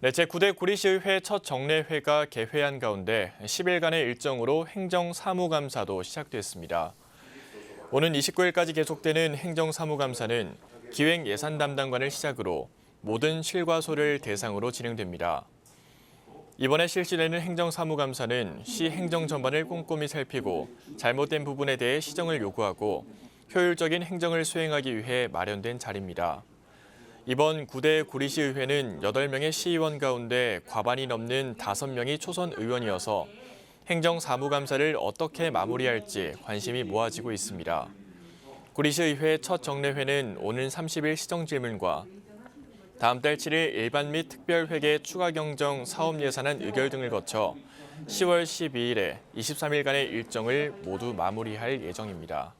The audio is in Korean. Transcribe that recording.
네, 제9대 구리시의회 첫 정례회가 개회한 가운데 10일간의 일정으로 행정사무감사도 시작됐습니다. 오는 29일까지 계속되는 행정사무감사는 기획예산 담당관을 시작으로 모든 실과소를 대상으로 진행됩니다. 이번에 실시되는 행정사무감사는 시 행정 전반을 꼼꼼히 살피고 잘못된 부분에 대해 시정을 요구하고 효율적인 행정을 수행하기 위해 마련된 자리입니다. 이번 9대 구리시의회는 8명의 시의원 가운데 과반이 넘는 5명이 초선 의원이어서 행정사무감사를 어떻게 마무리할지 관심이 모아지고 있습니다. 구리시의회 첫 정례회는 오는 30일 시정질문과 다음 달 7일 일반 및 특별회계 추가 경정 사업 예산안 의결 등을 거쳐 10월 12일에 23일간의 일정을 모두 마무리할 예정입니다.